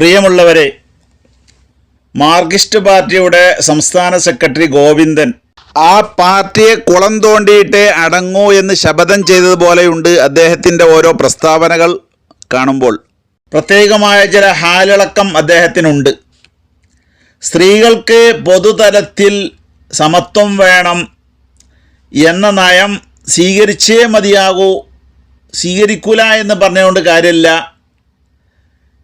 പ്രിയമുള്ളവരെ മാർക്സിസ്റ്റ് പാർട്ടിയുടെ സംസ്ഥാന സെക്രട്ടറി ഗോവിന്ദൻ ആ പാർട്ടിയെ കുളം തോണ്ടിയിട്ടേ അടങ്ങൂ എന്ന് ശപഥം ചെയ്തതുപോലെയുണ്ട് അദ്ദേഹത്തിന്റെ ഓരോ പ്രസ്താവനകൾ കാണുമ്പോൾ. പ്രത്യേകമായ ചില ഹാലിളക്കം അദ്ദേഹത്തിനുണ്ട്. സ്ത്രീകൾക്ക് പൊതുതലത്തിൽ സമത്വം വേണം എന്ന നയം സ്വീകരിച്ചേ മതിയാകൂ സ്വീകരിക്കൂല എന്ന് പറഞ്ഞുകൊണ്ട് കാര്യമില്ല.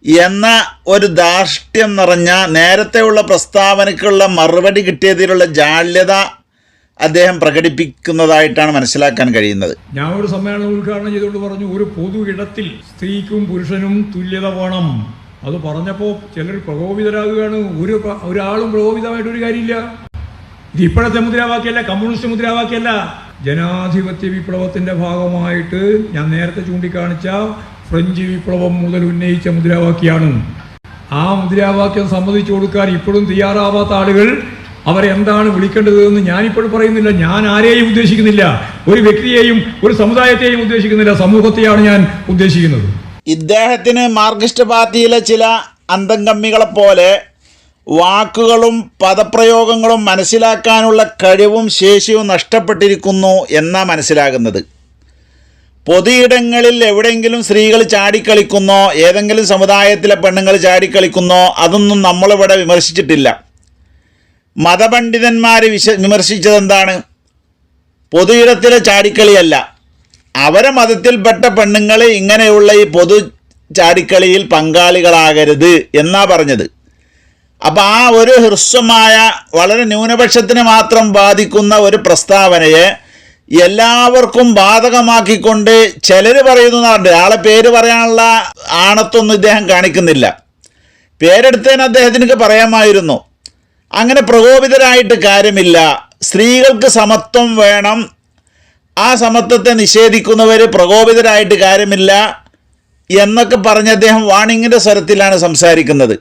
എന്ന ഒരു ധാർഷ്ട്യം നിറഞ്ഞ നേരത്തെയുള്ള പ്രസ്താവനയ്ക്കുള്ള മറുപടി കിട്ടിയതിലുള്ള ജാള്യത അദ്ദേഹം പ്രകടിപ്പിക്കുന്നതായിട്ടാണ് മനസ്സിലാക്കാൻ കഴിയുന്നത്. ഞാൻ ഒരു സമ്മേളനം ഉദ്ഘാടനം ചെയ്തുകൊണ്ട് പറഞ്ഞു ഒരു പൊതു ഇടത്തിൽ സ്ത്രീക്കും പുരുഷനും തുല്യത വേണം. അത് പറഞ്ഞപ്പോൾ ചിലർ പ്രകോപിതരാകുകയാണ്. ഒരു ഒരാളും പ്രകോപിതമായിട്ട് ഒരു കാര്യമില്ല. ഇത് ഇപ്പോഴത്തെ മുദ്രാവാക്യല്ല കമ്മ്യൂണിസ്റ്റ് മുദ്രാവാക്യല്ല ജനാധിപത്യ വിപ്ലവത്തിന്റെ ഭാഗമായിട്ട് ഞാൻ നേരത്തെ ചൂണ്ടിക്കാണിച്ച ഫ്രഞ്ച് വിപ്ലവം മുതൽ ഉന്നയിച്ച മുദ്രാവാക്യമാണ്. ആ മുദ്രാവാക്യം സമ്മതിച്ചു കൊടുക്കാൻ ഇപ്പോഴും തയ്യാറാവാത്ത ആളുകൾ അവരെ എന്താണ് വിളിക്കേണ്ടതെന്ന് ഞാനിപ്പോഴും പറയുന്നില്ല. ഞാൻ ആരെയും ഉദ്ദേശിക്കുന്നില്ല. ഒരു വ്യക്തിയെയും ഒരു സമുദായത്തെയും ഉദ്ദേശിക്കുന്നില്ല. സമൂഹത്തെയാണ് ഞാൻ ഉദ്ദേശിക്കുന്നത്. ഇദ്ദേഹത്തിന് മാർക്സിസ്റ്റ് പാർട്ടിയിലെ ചില അന്തംഗമ്മികളെ പോലെ വാക്കുകളും പദപ്രയോഗങ്ങളും മനസ്സിലാക്കാനുള്ള കഴിവും ശേഷിയും നഷ്ടപ്പെട്ടിരിക്കുന്നു എന്നാണ് മനസ്സിലാകുന്നത്. പൊതുയിടങ്ങളിൽ എവിടെയെങ്കിലും സ്ത്രീകൾ ചാടിക്കളിക്കുന്നോ ഏതെങ്കിലും സമുദായത്തിലെ പെണ്ണുങ്ങൾ ചാടിക്കളിക്കുന്നോ അതൊന്നും നമ്മളിവിടെ വിമർശിച്ചിട്ടില്ല. മതപണ്ഡിതന്മാർ വിശ വിമർശിച്ചതെന്താണ്? പൊതുയിടത്തിലെ ചാടിക്കളിയല്ല. അവരെ മതത്തിൽപ്പെട്ട പെണ്ണുങ്ങൾ ഇങ്ങനെയുള്ള ഈ പൊതു ചാടിക്കളിയിൽ പങ്കാളികളാകരുത് എന്നാ പറഞ്ഞത്. അപ്പം ആ ഒരു ഹ്രസ്വമായ വളരെ ന്യൂനപക്ഷത്തിന് മാത്രം ബാധിക്കുന്ന ഒരു പ്രസ്താവനയെ എല്ലാവർക്കും ബാധകമാക്കിക്കൊണ്ട് ചിലർ പറയുന്നതാണ് ആളെ പേര് പറയാനുള്ള ആണത്തൊന്നും ഇദ്ദേഹം കാണിക്കുന്നില്ല. പേരെടുത്തതിന് അദ്ദേഹത്തിന് പറയാമായിരുന്നു. അങ്ങനെ പ്രകോപിതരായിട്ട് കാര്യമില്ല. സ്ത്രീകൾക്ക് സമത്വം വേണം. ആ സമത്വത്തെ നിഷേധിക്കുന്നവർ പ്രകോപിതരായിട്ട് കാര്യമില്ല എന്നൊക്കെ പറഞ്ഞ് അദ്ദേഹം വാണിങ്ങിന്റെ സ്വരത്തിലാണ് സംസാരിക്കുന്നത്.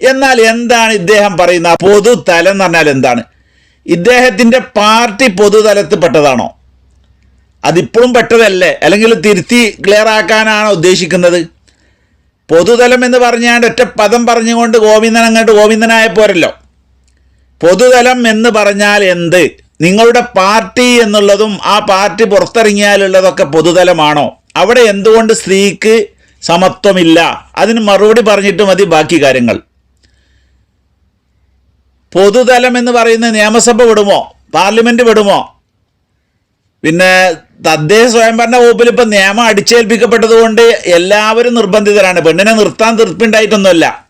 എന്നാൽ എന്താണ് ഇദ്ദേഹം പറയുന്ന പൊതുതലം എന്ന് പറഞ്ഞാൽ എന്താണ്? ഇദ്ദേഹത്തിന്റെ പാർട്ടി പൊതുതലത്തിൽ പെട്ടതാണോ അതിപ്പോഴും പെട്ടതല്ലേ? അല്ലെങ്കിൽ തിരുത്തി ക്ലിയർ ആക്കാനാണോ ഉദ്ദേശിക്കുന്നത്? പൊതുതലം എന്ന് പറഞ്ഞാണ്ട് ഒറ്റ പദം പറഞ്ഞുകൊണ്ട് ഗോവിന്ദൻ അങ്ങോട്ട് ഗോവിന്ദനായ പോരല്ലോ. പൊതുതലം എന്ന് പറഞ്ഞാൽ എന്ത്? നിങ്ങളുടെ പാർട്ടി എന്നുള്ളതും ആ പാർട്ടി പുറത്തിറങ്ങിയാലുള്ളതൊക്കെ പൊതുതലമാണോ? അവിടെ എന്തുകൊണ്ട് സ്ത്രീക്ക് സമത്വമില്ല? അതിന് മറുപടി പറഞ്ഞിട്ട് മതി ബാക്കി കാര്യങ്ങൾ. പൊതുതലം എന്ന് പറയുന്ന നിയമസഭ വിടുമോ? പാർലമെന്റ് വിടുമോ? പിന്നെ തദ്ദേശ സ്വയംഭരണ വകുപ്പിൽ ഇപ്പം നിയമം അടിച്ചേൽപ്പിക്കപ്പെട്ടതുകൊണ്ട് എല്ലാവരും നിർബന്ധിതരാണ്. പെണ്ണിനെ നിർത്താൻ തീർപ്പുണ്ടായിട്ടൊന്നുമല്ല.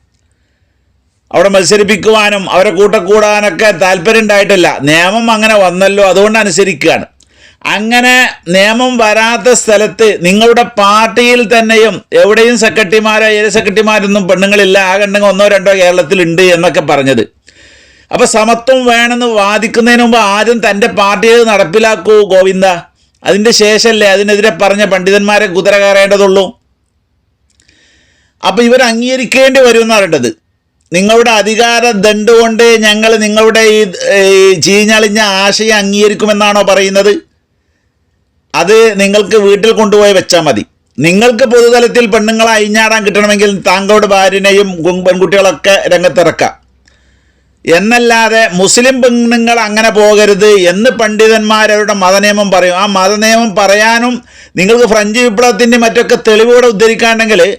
അവിടെ മത്സരിപ്പിക്കുവാനും അവരെ കൂട്ടക്കൂടാനൊക്കെ താല്പര്യം ഉണ്ടായിട്ടില്ല നിയമം അങ്ങനെ വന്നല്ലോ അതുകൊണ്ട് അനുസരിക്കുകയാണ്. അങ്ങനെ നിയമം വരാത്ത സ്ഥലത്ത് നിങ്ങളുടെ പാർട്ടിയിൽ തന്നെയും എവിടെയും സെക്രട്ടറിമാരോ ഏത് സെക്രട്ടറിമാരൊന്നും പെണ്ണുങ്ങളില്ല. ആ കണ്ടെങ്കിൽ ഒന്നോ രണ്ടോ കേരളത്തിലുണ്ട് എന്നൊക്കെ പറഞ്ഞത്. അപ്പോൾ സമത്വം വേണമെന്ന് വാദിക്കുന്നതിന് മുമ്പ് ആദ്യം തന്റെ പാർട്ടിയിൽ നടപ്പിലാക്കൂ ഗോവിന്ദ. അതിന്റെ ശേഷമല്ലേ അതിനെതിരെ പറഞ്ഞ പണ്ഡിതന്മാരെ കുതിര കയറേണ്ടതുള്ളൂ. അപ്പോൾ ഇവർ അംഗീകരിക്കേണ്ടി വരും പറയേണ്ടത് നിങ്ങളുടെ അധികാര ദണ്ട് കൊണ്ട് ഞങ്ങൾ നിങ്ങളുടെ ഈ ചീഞ്ഞളിഞ്ഞ ആശയം അംഗീകരിക്കുമെന്നാണോ പറയുന്നത്? അത് നിങ്ങൾക്ക് വീട്ടിൽ കൊണ്ടുപോയി വെച്ചാൽ മതി. നിങ്ങൾക്ക് പൊതുതലത്തിൽ പെണ്ണുങ്ങളെ അഴിഞ്ഞാടാൻ കിട്ടണമെങ്കിൽ താങ്കളുടെ ഭാര്യനെയും പെൺകുട്ടികളൊക്കെ രംഗത്തിറക്കാം. എന്നല്ലാതെ മുസ്ലിം പെണ്ണുങ്ങൾ അങ്ങനെ പോകരുത് എന്ന് പണ്ഡിതന്മാരവരുടെ മതനിയമം പറയും. ആ മതനിയമം പറയാനും നിങ്ങൾക്ക് ഫ്രഞ്ച് വിപ്ലവത്തിന്റെ മറ്റൊക്കെ തെളിവുകൂടെ ഉദ്ധരിക്കാണ്ടെങ്കിൽ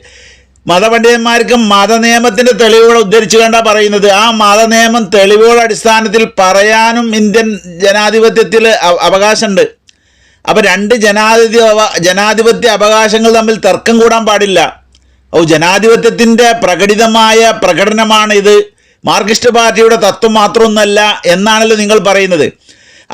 മതപണ്ഡിതന്മാർക്ക് മതനിയമത്തിന്റെ തെളിവുകൾ ഉദ്ധരിച്ചു കണ്ടാ പറയുന്നത്. ആ മതനിയമം തെളിവുകളുടെ അടിസ്ഥാനത്തിൽ പറയാനും ഇന്ത്യൻ ജനാധിപത്യത്തിൽ അവ- അവകാശമുണ്ട്. അപ്പം രണ്ട് ജനാധിപത്യ ജനാധിപത്യ അവകാശങ്ങൾ തമ്മിൽ തർക്കം കൂടാൻ പാടില്ല. ഓ ജനാധിപത്യത്തിന്റെ പ്രകടിതമായ പ്രകടനമാണ് ഇത് മാർക്സിസ്റ്റ് പാർട്ടിയുടെ തത്വം മാത്രമൊന്നല്ല എന്നാണല്ലോ നിങ്ങൾ പറയുന്നത്.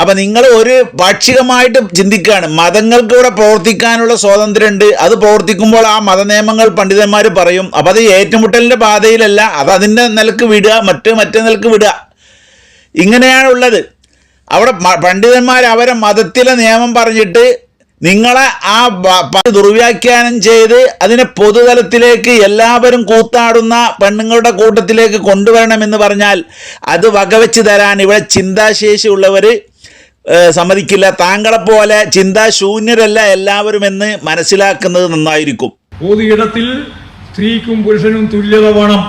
അപ്പം നിങ്ങൾ ഒരു പാക്ഷികമായിട്ട് ചിന്തിക്കുകയാണ്. മതങ്ങൾക്ക് ഇവിടെ പ്രവർത്തിക്കാനുള്ള സ്വാതന്ത്ര്യമുണ്ട്. അത് പ്രവർത്തിക്കുമ്പോൾ ആ മതനിയമങ്ങൾ പണ്ഡിതന്മാർ പറയും. അപ്പം അത് ഏറ്റുമുട്ടലിന്റെ പാതയിലല്ല. അത് അതിന്റെ നിലയ്ക്ക് വിടുക മറ്റ് മറ്റേ നിലയ്ക്ക് വിടുക. ഇങ്ങനെയാണുള്ളത് അവിടെ പണ്ഡിതന്മാർ അവരെ മതത്തിലെ നിയമം പറഞ്ഞിട്ട് നിങ്ങളെ ആ ദുർവ്യാഖ്യാനം ചെയ്ത് അതിനെ പൊതുതലത്തിലേക്ക് എല്ലാവരും കൂത്താടുന്ന പെണ്ണുങ്ങളുടെ കൂട്ടത്തിലേക്ക് കൊണ്ടുവരണമെന്ന് പറഞ്ഞാൽ അത് വകവെച്ച് തരാൻ ഇവിടെ ചിന്താശേഷി ഉള്ളവർ സമ്മതിക്കില്ല. താങ്കളെപ്പോലെ ചിന്താശൂന്യരല്ല എല്ലാവരും എന്ന് മനസ്സിലാക്കുന്നത് നന്നായിരിക്കും. പൊതു ഇടത്തിൽ സ്ത്രീക്കും പുരുഷനും തുല്യത വേണം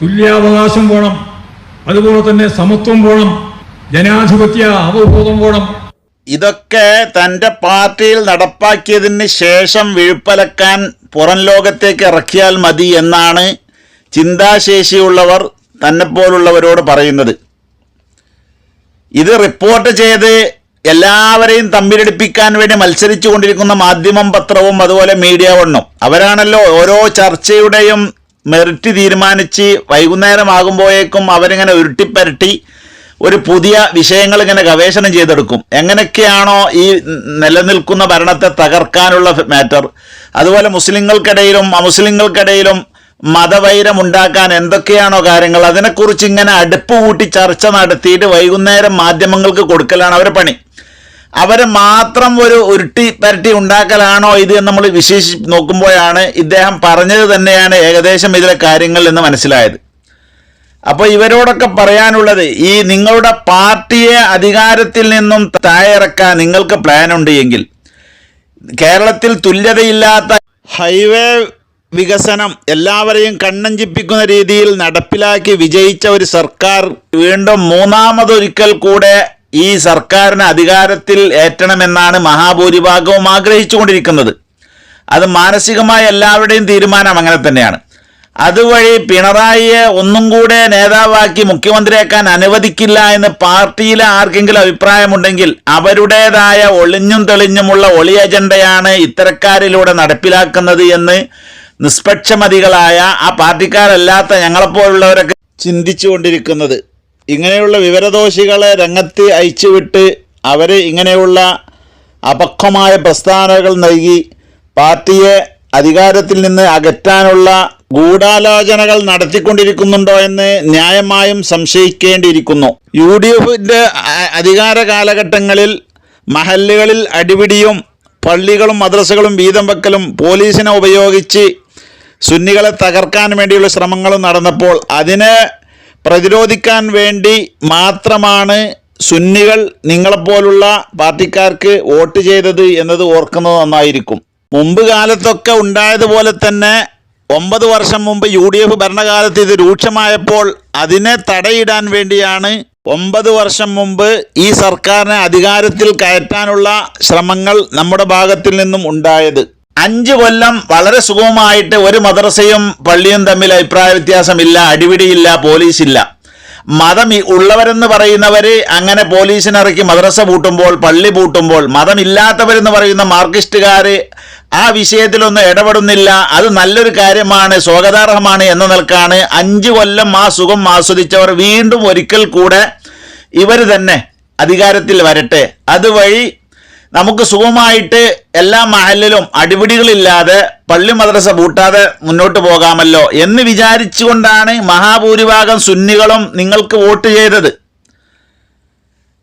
തുല്യാവകാശം വേണം അതുപോലെ തന്നെ സമത്വം വേണം ജനാധിപത്യ അവബോധം വേണം. ഇതൊക്കെ തന്റെ പാർട്ടിയിൽ നടപ്പാക്കിയതിന് ശേഷം വിഴുപ്പലക്കാൻ പുറം ലോകത്തേക്ക് ഇറക്കിയാൽ മതി എന്നാണ് ചിന്താശേഷിയുള്ളവർ തന്നെപ്പോലുള്ളവരോട് പറയുന്നത്. ഇത് റിപ്പോർട്ട് ചെയ്ത് എല്ലാവരെയും തമ്മിലടിപ്പിക്കാൻ വേണ്ടി മത്സരിച്ചു കൊണ്ടിരിക്കുന്ന മാധ്യമം പത്രവും അതുപോലെ മീഡിയ വണ്ണും. അവരാണല്ലോ ഓരോ ചർച്ചയുടെയും മെറിറ്റ് തീരുമാനിച്ച് വൈകുന്നേരമാകുമ്പോഴേക്കും അവരിങ്ങനെ ഉരുട്ടിപ്പരട്ടി ഒരു പുതിയ വിഷയങ്ങൾ ഇങ്ങനെ ഗവേഷണം ചെയ്തെടുക്കും. എങ്ങനെയൊക്കെയാണോ ഈ നിലനിൽക്കുന്ന ഭരണത്തെ തകർക്കാനുള്ള മാറ്റർ അതുപോലെ മുസ്ലിങ്ങൾക്കിടയിലും അമുസ്ലിങ്ങൾക്കിടയിലും മതവൈരം ഉണ്ടാക്കാൻ എന്തൊക്കെയാണോ കാര്യങ്ങൾ അതിനെക്കുറിച്ച് ഇങ്ങനെ അടുപ്പ് കൂട്ടി ചർച്ച നടത്തിയിട്ട് വൈകുന്നേരം മാധ്യമങ്ങൾക്ക് കൊടുക്കലാണ് അവരെ പണി. അവരെ മാത്രം ഒരു ഉരുട്ടി പരട്ടി ഉണ്ടാക്കലാണോ ഇത് എന്ന് നമ്മൾ വിശേഷി നോക്കുമ്പോഴാണ് ഇദ്ദേഹം പറഞ്ഞത് തന്നെയാണ് ഏകദേശം ഇതിലെ കാര്യങ്ങൾ എന്ന് മനസ്സിലായത്. അപ്പോൾ ഇവരോടൊക്കെ പറയാനുള്ളത് ഈ നിങ്ങളുടെ പാർട്ടിയെ അധികാരത്തിൽ നിന്നും താഴെ ഇറക്കാൻ നിങ്ങൾക്ക് പ്ലാൻ ഉണ്ട് എങ്കിൽ കേരളത്തിൽ തുല്യതയില്ലാത്ത ഹൈവേ വികസനം എല്ലാവരെയും കണ്ണഞ്ചിപ്പിക്കുന്ന രീതിയിൽ നടപ്പിലാക്കി വിജയിച്ച ഒരു സർക്കാർ വീണ്ടും മൂന്നാമതൊരിക്കൽ കൂടെ ഈ സർക്കാരിനെ അധികാരത്തിൽ ഏറ്റണമെന്നാണ് മഹാഭൂരിഭാഗവും ആഗ്രഹിച്ചുകൊണ്ടിരിക്കുന്നത്. അത് മാനസികമായ എല്ലാവരുടെയും തീരുമാനം അങ്ങനെ തന്നെയാണ്. അതുവഴി പിണറായിയെ ഒന്നും കൂടെ നേതാവാക്കി മുഖ്യമന്ത്രിയാക്കാൻ അനുവദിക്കില്ല എന്ന് പാർട്ടിയിലെ ആർക്കെങ്കിലും അഭിപ്രായമുണ്ടെങ്കിൽ അവരുടേതായ ഒളിഞ്ഞും തെളിഞ്ഞുമുള്ള ഒളി അജണ്ടയാണ് ഇത്തരക്കാരിലൂടെ നടപ്പിലാക്കുന്നത് എന്ന് നിഷ്പക്ഷമതികളായ ആ പാർട്ടിക്കാരല്ലാത്ത ഞങ്ങളെപ്പോലുള്ളവരൊക്കെ ചിന്തിച്ചുകൊണ്ടിരിക്കുന്നത്. ഇങ്ങനെയുള്ള വിവരദോഷികളെ രംഗത്ത് അയച്ചുവിട്ട് അവർ ഇങ്ങനെയുള്ള അപക്വമായ പ്രസ്താവനകൾ നൽകി പാർട്ടിയെ അധികാരത്തിൽ നിന്ന് അകറ്റാനുള്ള ഗൂഢാലോചനകൾ നടത്തിക്കൊണ്ടിരിക്കുന്നുണ്ടോ എന്ന് ന്യായമായും സംശയിക്കേണ്ടിയിരിക്കുന്നു. യു ഡി എഫിന്റെ അധികാര കാലഘട്ടങ്ങളിൽ മഹല്ലുകളിൽ അടിപിടിയും പള്ളികളും മദ്രസകളും വീതം വെക്കലും പോലീസിനെ ഉപയോഗിച്ച് സുന്നികളെ തകർക്കാൻ വേണ്ടിയുള്ള ശ്രമങ്ങളും നടന്നപ്പോൾ അതിനെ പ്രതിരോധിക്കാൻ വേണ്ടി മാത്രമാണ് സുന്നികൾ നിങ്ങളെപ്പോലുള്ള പാർട്ടിക്കാർക്ക് വോട്ട് ചെയ്തത് എന്നത് ഓർക്കുന്നത് നന്നായിരിക്കും. മുമ്പ് കാലത്തൊക്കെ ഉണ്ടായതുപോലെ തന്നെ ഒമ്പത് വർഷം മുമ്പ് യു ഡി എഫ് ഭരണകാലത്ത് ഇത് രൂക്ഷമായപ്പോൾ അതിനെ തടയിടാൻ വേണ്ടിയാണ് ഒമ്പത് വർഷം മുമ്പ് ഈ സർക്കാരിനെ അധികാരത്തിൽ കയറ്റാനുള്ള ശ്രമങ്ങൾ നമ്മുടെ ഭാഗത്തിൽ നിന്നും ഉണ്ടായത്. അഞ്ച് കൊല്ലം വളരെ സുഗമമായിട്ട് ഒരു മദ്രസയും പള്ളിയും തമ്മിൽ അഭിപ്രായ വ്യത്യാസമില്ല അടിപിടിയില്ല പോലീസില്ല. മതം ഉള്ളവരെന്ന് പറയുന്നവർ അങ്ങനെ പോലീസിനിറക്കി മദ്രസ പൂട്ടുമ്പോൾ പള്ളി പൂട്ടുമ്പോൾ മതമില്ലാത്തവരെന്ന് പറയുന്ന മാർക്സിസ്റ്റുകാർ ആ വിഷയത്തിലൊന്നും ഇടപെടുന്നില്ല. അത് നല്ലൊരു കാര്യമാണ് സ്വാഗതാർഹമാണ് എന്ന നിലക്കാണ് അഞ്ച് കൊല്ലം ആ സുഖം ആസ്വദിച്ചവർ വീണ്ടും ഒരിക്കൽ കൂടെ ഇവർ തന്നെ അധികാരത്തിൽ വരട്ടെ. അതുവഴി നമുക്ക് സുഖമായിട്ട് എല്ലാ മഹലിലും അടിപിടികളില്ലാതെ പള്ളി മദ്രസ പൂട്ടാതെ മുന്നോട്ട് പോകാമല്ലോ എന്ന് വിചാരിച്ചുകൊണ്ടാണ് മഹാഭൂരിഭാഗം സുന്നികളും നിങ്ങൾക്ക് വോട്ട് ചെയ്തത്.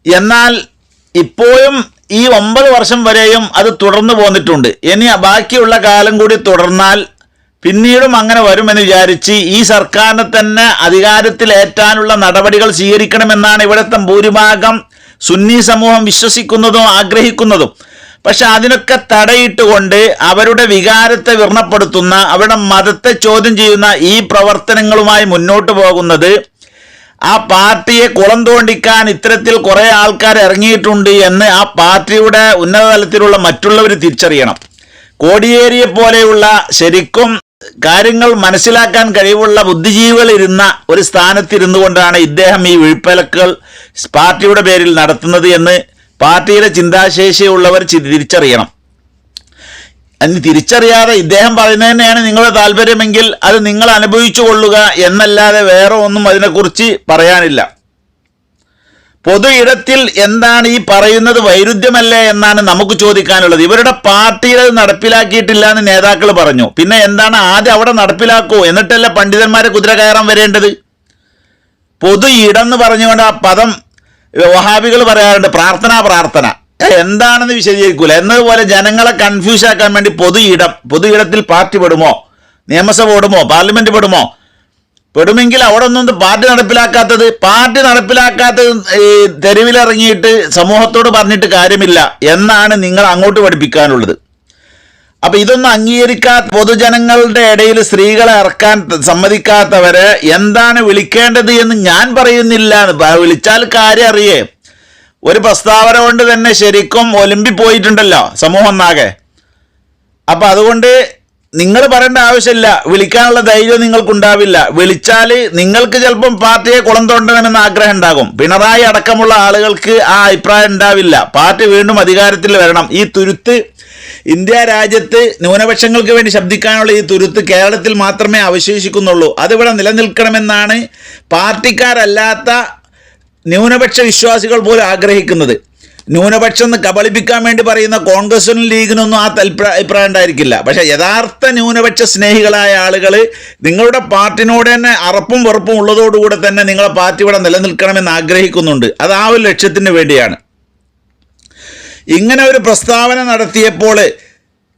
എന്നാൽ ഇപ്പോഴും ഈ ഒമ്പത് വർഷം വരെയും അത് തുടർന്നു പോന്നിട്ടുണ്ട്. ഇനി ബാക്കിയുള്ള കാലം കൂടി തുടർന്നാൽ പിന്നീടും അങ്ങനെ വരുമെന്ന് വിചാരിച്ച് ഈ സർക്കാരിനെ തന്നെ അധികാരത്തിലേറ്റാനുള്ള നടപടികൾ സ്വീകരിക്കണമെന്നാണ് ഇവിടുത്തെ ഭൂരിഭാഗം സുന്നി സമൂഹം വിശ്വസിക്കുന്നതും ആഗ്രഹിക്കുന്നതും. പക്ഷെ അതിനൊക്കെ തടയിട്ടുകൊണ്ട് അവരുടെ വികാരത്തെ വിർണപ്പെടുത്തുന്ന അവരുടെ മതത്തെ ചോദ്യം ചെയ്യുന്ന ഈ പ്രവർത്തനങ്ങളുമായി മുന്നോട്ട് പോകുന്നത് ആ പാർട്ടിയെ കുളം തോണ്ടിക്കാൻ ഇത്തരത്തിൽ കുറെ ആൾക്കാർ ഇറങ്ങിയിട്ടുണ്ട് എന്ന് ആ പാർട്ടിയുടെ ഉന്നതതലത്തിലുള്ള മറ്റുള്ളവർ തിരിച്ചറിയണം. കോടിയേരിയെ പോലെയുള്ള ശരിക്കും കാര്യങ്ങൾ മനസ്സിലാക്കാൻ കഴിവുള്ള ബുദ്ധിജീവികൾ ഇരുന്ന ഒരു സ്ഥാനത്തിരുന്നു കൊണ്ടാണ് ഇദ്ദേഹം ഈ വിഴുപ്പലക്കുകൾ പാർട്ടിയുടെ പേരിൽ നടത്തുന്നത് എന്ന് പാർട്ടിയുടെ ചിന്താശേഷിയുള്ളവർ തിരിച്ചറിയണം. അതിന് തിരിച്ചറിയാതെ ഇദ്ദേഹം പറയുന്നത് തന്നെയാണ് നിങ്ങളുടെ താല്പര്യമെങ്കിൽ അത് നിങ്ങൾ അനുഭവിച്ചു കൊള്ളുക എന്നല്ലാതെ വേറെ ഒന്നും അതിനെക്കുറിച്ച് പറയാനില്ല. പൊതു ഇടത്തിൽ എന്താണ് ഈ പറയുന്നത് വൈരുദ്ധ്യമല്ലേ എന്നാണ് നമുക്ക് ചോദിക്കാനുള്ളത്. ഇവരുടെ പാർട്ടിയിൽ അത് നടപ്പിലാക്കിയിട്ടില്ല എന്ന് നേതാക്കൾ പറഞ്ഞു. പിന്നെ എന്താണ് ആദ്യം അവിടെ നടപ്പിലാക്കൂ? എന്നിട്ടല്ല പണ്ഡിതന്മാരെ കുതിര കയറാൻ വരേണ്ടത്? പൊതു ഇടം എന്ന് പറഞ്ഞുകൊണ്ട് ആ പദം വഹാബികൾ പറയാറുണ്ട്. പ്രാർത്ഥന പ്രാർത്ഥന. എന്താണെന്ന് വിശദീകരിക്കൂല. എന്നതുപോലെ ജനങ്ങളെ കൺഫ്യൂസ് ആക്കാൻ വേണ്ടി പൊതു ഇടം പൊതു ഇടത്തിൽ പാർട്ടി പെടുമോ? നിയമസഭ ഓടുമോ? പാർലമെന്റ് പെടുമോ? പെടുമെങ്കിൽ അവിടെ ഒന്നും പാർട്ടി നടപ്പിലാക്കാത്തത് പാർട്ടി നടപ്പിലാക്കാത്തത് തെരുവിലിറങ്ങിയിട്ട് സമൂഹത്തോട് പറഞ്ഞിട്ട് കാര്യമില്ല എന്നാണ് നിങ്ങൾ അങ്ങോട്ട് പഠിപ്പിക്കാനുള്ളത്. അപ്പൊ ഇതൊന്നും അംഗീകരിക്കാത്ത പൊതുജനങ്ങളുടെ ഇടയിൽ സ്ത്രീകളെ ഇറക്കാൻ സമ്മതിക്കാത്തവരെ എന്താണ് വിളിക്കേണ്ടത് എന്ന് ഞാൻ പറയുന്നില്ല വിളിച്ചാൽ കാര്യം അറിയേ. ഒരു പ്രസ്താവന കൊണ്ട് തന്നെ ശരിക്കും ഒലിമ്പി പോയിട്ടുണ്ടല്ലോ സമൂഹം ഒന്നാകെ. അപ്പൊ അതുകൊണ്ട് നിങ്ങൾ പറയേണ്ട ആവശ്യമില്ല. വിളിക്കാനുള്ള ധൈര്യം നിങ്ങൾക്കുണ്ടാവില്ല. വിളിച്ചാൽ നിങ്ങൾക്ക് ചിലപ്പം പാർട്ടിയെ കുളം തോണ്ടണമെന്ന് ആഗ്രഹം ഉണ്ടാകും. പിണറായി അടക്കമുള്ള ആളുകൾക്ക് ആ അഭിപ്രായം ഉണ്ടാവില്ല. പാർട്ടി വീണ്ടും അധികാരത്തിൽ വരണം. ഈ തുരുത്ത് ഇന്ത്യ രാജ്യത്ത് ന്യൂനപക്ഷങ്ങൾക്ക് വേണ്ടി ശബ്ദിക്കാനുള്ള ഈ തുരുത്ത് കേരളത്തിൽ മാത്രമേ അവശേഷിക്കുന്നുള്ളൂ. അതിവിടെ നിലനിൽക്കണമെന്നാണ് പാർട്ടിക്കാരല്ലാത്ത ന്യൂനപക്ഷ വിശ്വാസികൾ പോലും ആഗ്രഹിക്കുന്നത്. ന്യൂനപക്ഷം എന്ന് കബളിപ്പിക്കാൻ വേണ്ടി പറയുന്ന കോൺഗ്രസിനും ലീഗിനൊന്നും ആ തൽപ്ര- അഭിപ്രായം ഉണ്ടായിരിക്കില്ല. പക്ഷേ യഥാർത്ഥ ന്യൂനപക്ഷ സ്നേഹികളായ ആളുകൾ നിങ്ങളുടെ പാർട്ടിനോട് തന്നെ അറപ്പും വെറുപ്പും ഉള്ളതോടുകൂടെ തന്നെ നിങ്ങളെ പാർട്ടി ഇവിടെ നിലനിൽക്കണമെന്ന് ആഗ്രഹിക്കുന്നുണ്ട്. അത് ആ ഒരു ലക്ഷ്യത്തിന് വേണ്ടിയാണ്. ഇങ്ങനെ ഒരു പ്രസ്താവന നടത്തിയപ്പോൾ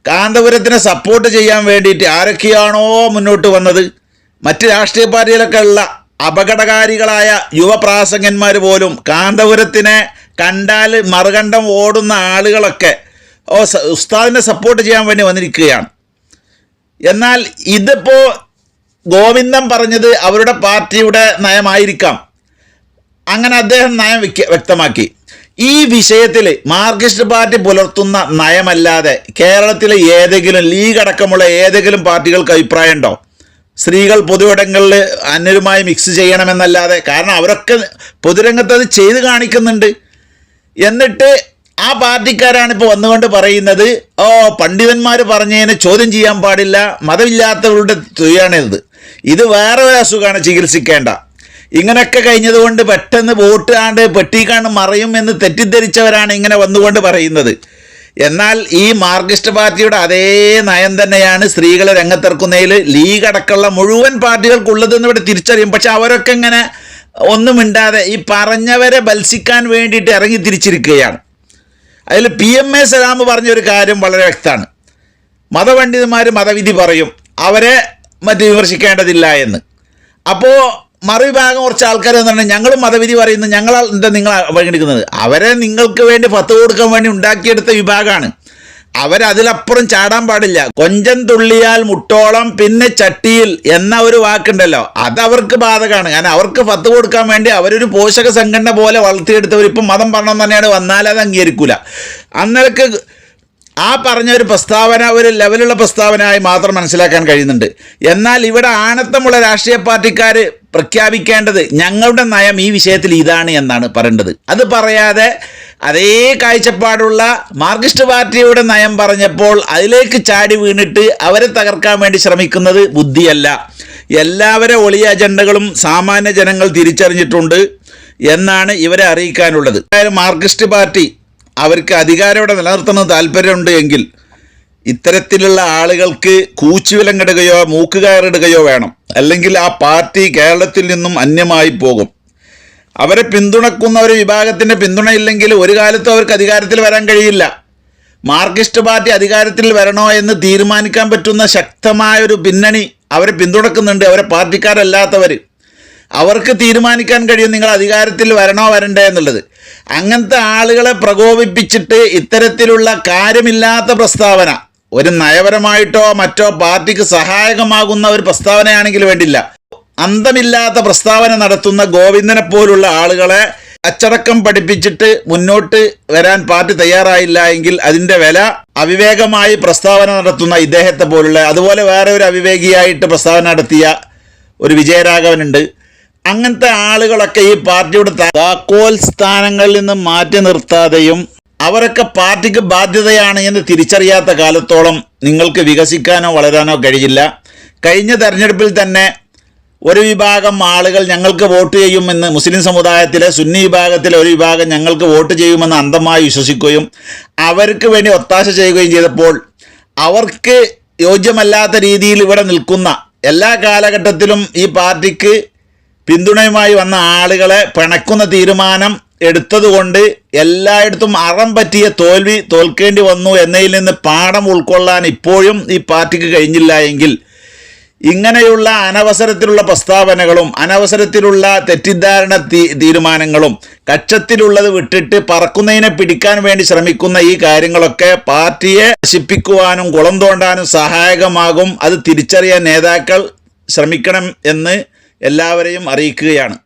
കാന്തപുരത്തിനെ സപ്പോർട്ട് ചെയ്യാൻ വേണ്ടിയിട്ട് ആരൊക്കെയാണോ മുന്നോട്ട് വന്നത്? മറ്റ് രാഷ്ട്രീയ പാർട്ടികളൊക്കെ ഉള്ള അപകടകാരികളായ യുവപ്രാസംഗന്മാർ പോലും കാന്തപുരത്തിനെ കണ്ടാൽ മറുകണ്ഠം ഓടുന്ന ആളുകളൊക്കെ ഓ ഉസ്താദിനെ സപ്പോർട്ട് ചെയ്യാൻ വേണ്ടി വന്നിരിക്കുകയാണ്. എന്നാൽ ഇതിപ്പോൾ ഗോവിന്ദൻ പറഞ്ഞത് അവരുടെ പാർട്ടിയുടെ നയമായിരിക്കാം. അങ്ങനെ അദ്ദേഹം നയം വ്യക്തമാക്കി. ഈ വിഷയത്തിൽ മാർക്സിസ്റ്റ് പാർട്ടി പുലർത്തുന്ന നയമല്ലാതെ കേരളത്തിലെ ഏതെങ്കിലും ലീഗ് അടക്കമുള്ള ഏതെങ്കിലും പാർട്ടികൾക്ക് അഭിപ്രായമുണ്ടോ? സ്ത്രീകൾ പൊതുവിടങ്ങളിൽ അന്യരുമായി മിക്സ് ചെയ്യണമെന്നല്ലാതെ കാരണം അവരൊക്കെ പൊതുരംഗത്ത് അത് ചെയ്ത് കാണിക്കുന്നുണ്ട്. എന്നിട്ട് ആ പാർട്ടിക്കാരാണ് ഇപ്പോൾ വന്നുകൊണ്ട് പറയുന്നത് ഓ പണ്ഡിതന്മാർ പറഞ്ഞതിനെ ചോദ്യം ചെയ്യാൻ പാടില്ല മതമില്ലാത്തവരുടെ തുകയാണിത്. ഇത് വേറെ ഒരു അസുഖമാണ് ചികിത്സിക്കേണ്ട. ഇങ്ങനെയൊക്കെ കഴിഞ്ഞതുകൊണ്ട് പെട്ടെന്ന് വോട്ട് ആണ്ട് പെട്ടിക്കാണ്ട് മറയും എന്ന് തെറ്റിദ്ധരിച്ചവരാണ് ഇങ്ങനെ വന്നുകൊണ്ട് പറയുന്നത്. എന്നാൽ ഈ മാർക്സിസ്റ്റ് പാർട്ടിയുടെ അതേ നയം തന്നെയാണ് സ്ത്രീകളെ രംഗത്തിറക്കുന്നതിൽ ലീഗ് അടക്കമുള്ള മുഴുവൻ പാർട്ടികൾക്കുള്ളതെന്ന് ഇവിടെ തിരിച്ചറിയും. പക്ഷെ അവരൊക്കെ ഇങ്ങനെ ഒന്നും മിണ്ടാതെ ഈ പറഞ്ഞവരെ ബത്സിക്കാൻ വേണ്ടിയിട്ട് ഇറങ്ങി തിരിച്ചിരിക്കുകയാണ്. അതിൽ പി എം എ സലാം പറഞ്ഞൊരു കാര്യം വളരെ വ്യക്തമാണ്. മതപണ്ഡിതന്മാർ മതവിധി പറയും. അവരെ മറ്റ് വിമർശിക്കേണ്ടതില്ല എന്ന്. അപ്പോൾ മറുവിഭാഗം കുറച്ച് ആൾക്കാർ എന്ന് പറഞ്ഞാൽ ഞങ്ങളും മതവിധി പറയുന്നു. ഞങ്ങൾ എന്താ നിങ്ങൾ പരിഗണിക്കുന്നത് അവരെ നിങ്ങൾക്ക് വേണ്ടി പത്ത് കൊടുക്കാൻ വേണ്ടി ഉണ്ടാക്കിയെടുത്ത വിഭാഗമാണ്. അവരതിലപ്പുറം ചാടാൻ പാടില്ല. കൊഞ്ചം തുള്ളിയാൽ മുട്ടോളം പിന്നെ ചട്ടിയിൽ എന്ന ഒരു വാക്കുണ്ടല്ലോ. അത് അവർക്ക് ബാധകമാണ്. കാരണം അവർക്ക് പത്ത് കൊടുക്കാൻ വേണ്ടി അവരൊരു പോഷക സംഘടന പോലെ വളർത്തിയെടുത്തവർ ഇപ്പം മതം പറഞ്ഞു തന്നെയാണ് വന്നാൽ അത് അംഗീകരിക്കൂല. അന്നേരക്ക് ആ പറഞ്ഞ ഒരു പ്രസ്താവന ഒരു ലെവലുള്ള പ്രസ്താവനയായി മാത്രം മനസ്സിലാക്കാൻ കഴിയുന്നുണ്ട്. എന്നാൽ ഇവിടെ ആണത്തമുള്ള രാഷ്ട്രീയ പാർട്ടിക്കാർ പ്രഖ്യാപിക്കേണ്ടത് ഞങ്ങളുടെ നയം ഈ വിഷയത്തിൽ ഇതാണ് എന്നാണ് പറയേണ്ടത്. അത് പറയാതെ അതേ കാഴ്ചപ്പാടുള്ള മാർക്സിസ്റ്റ് പാർട്ടിയുടെ നയം പറഞ്ഞപ്പോൾ അതിലേക്ക് ചാടി വീണിട്ട് അവരെ തകർക്കാൻ വേണ്ടി ശ്രമിക്കുന്നത് ബുദ്ധിയല്ല. എല്ലാവരെ ഒളിയ അജണ്ടകളും സാമാന്യ ജനങ്ങൾ തിരിച്ചറിഞ്ഞിട്ടുണ്ട് എന്നാണ് ഇവരെ അറിയിക്കാനുള്ളത്. മാർക്സിസ്റ്റ് പാർട്ടി അവർക്ക് അധികാരം ഇവിടെ നിലനിർത്തുന്നത് താല്പര്യമുണ്ട് എങ്കിൽ ഇത്തരത്തിലുള്ള ആളുകൾക്ക് കൂച്ചുവിലങ്ങിടുകയോ മൂക്കുകയറിടുകയോ വേണം. അല്ലെങ്കിൽ ആ പാർട്ടി കേരളത്തിൽ നിന്നും അന്യമായി പോകും. അവരെ പിന്തുണക്കുന്ന ഒരു വിഭാഗത്തിന്റെ പിന്തുണയില്ലെങ്കിൽ ഒരു കാലത്തും അവർക്ക് അധികാരത്തിൽ വരാൻ കഴിയില്ല. മാർക്സിസ്റ്റ് പാർട്ടി അധികാരത്തിൽ വരണോ എന്ന് തീരുമാനിക്കാൻ പറ്റുന്ന ശക്തമായ ഒരു പിന്നണി അവരെ പിന്തുണക്കുന്നുണ്ട്. അവരെ പാർട്ടിക്കാരല്ലാത്തവർ അവർക്ക് തീരുമാനിക്കാൻ കഴിയും നിങ്ങൾ അധികാരത്തിൽ വരണോ വരണ്ടേ എന്നുള്ളത്. അങ്ങനത്തെ ആളുകളെ പ്രകോപിപ്പിച്ചിട്ട് ഇത്തരത്തിലുള്ള കാര്യമില്ലാത്ത പ്രസ്താവന ഒരു നയപരമായിട്ടോ മറ്റോ പാർട്ടിക്ക് സഹായകമാകുന്ന ഒരു പ്രസ്താവനയാണെങ്കിൽ വേണ്ടില്ല. അന്തമില്ലാത്ത പ്രസ്താവന നടത്തുന്ന ഗോവിന്ദനെ പോലുള്ള ആളുകളെ അച്ചടക്കം പഠിപ്പിച്ചിട്ട് മുന്നോട്ട് വരാൻ പാർട്ടി തയ്യാറായില്ല എങ്കിൽ അതിന്റെ വില അവിവേകമായി പ്രസ്താവന നടത്തുന്ന ഇദ്ദേഹത്തെ പോലുള്ള അതുപോലെ വേറെ ഒരു അവിവേകിയായിട്ട് പ്രസ്താവന നടത്തിയ ഒരു വിജയരാഘവനുണ്ട്. അങ്ങനത്തെ ആളുകളൊക്കെ ഈ പാർട്ടിയുടെ താക്കോൽ സ്ഥാനങ്ങളിൽ നിന്ന് മാറ്റി നിർത്താതെയും അവരൊക്കെ പാർട്ടിക്ക് ബാധ്യതയാണ് എന്ന് തിരിച്ചറിയാത്ത കാലത്തോളം നിങ്ങൾക്ക് വികസിക്കാനോ വളരാനോ കഴിയില്ല. കഴിഞ്ഞ തെരഞ്ഞെടുപ്പിൽ തന്നെ ഒരു വിഭാഗം ആളുകൾ ഞങ്ങൾക്ക് വോട്ട് ചെയ്യുമെന്ന് മുസ്ലിം സമുദായത്തിലെ സുന്നി വിഭാഗത്തിലെ ഒരു വിഭാഗം ഞങ്ങൾക്ക് വോട്ട് ചെയ്യുമെന്ന് അന്ധമായി വിശ്വസിക്കുകയും അവർക്ക് വേണ്ടി ഒത്താശ ചെയ്യുകയും ചെയ്തപ്പോൾ അവർക്ക് യോജ്യമല്ലാത്ത രീതിയിൽ ഇവിടെ നിൽക്കുന്ന എല്ലാ കാലഘട്ടത്തിലും ഈ പാർട്ടിക്ക് പിന്തുണയുമായി വന്ന ആളുകളെ പിണക്കുന്ന തീരുമാനം എടുത്തതുകൊണ്ട് എല്ലായിടത്തും അറം പറ്റിയ തോൽവി തോൽക്കേണ്ടി വന്നു എന്നതിൽ നിന്ന് പാഠം ഉൾക്കൊള്ളാൻ ഇപ്പോഴും ഈ പാർട്ടിക്ക് കഴിഞ്ഞില്ല എങ്കിൽ ഇങ്ങനെയുള്ള അനവസരത്തിലുള്ള പ്രസ്താവനകളും അനവസരത്തിലുള്ള തെറ്റിദ്ധാരണ തീരുമാനങ്ങളും കക്ഷത്തിലുള്ളത് വിട്ടിട്ട് പറക്കുന്നതിനെ പിടിക്കാൻ വേണ്ടി ശ്രമിക്കുന്ന ഈ കാര്യങ്ങളൊക്കെ പാർട്ടിയെ നശിപ്പിക്കുവാനും കുളം തോണ്ടാനും സഹായകമാകും. അത് തിരിച്ചറിയാൻ നേതാക്കൾ ശ്രമിക്കണം എന്ന് എല്ലാവരെയും അറിയിക്കുകയാണ്.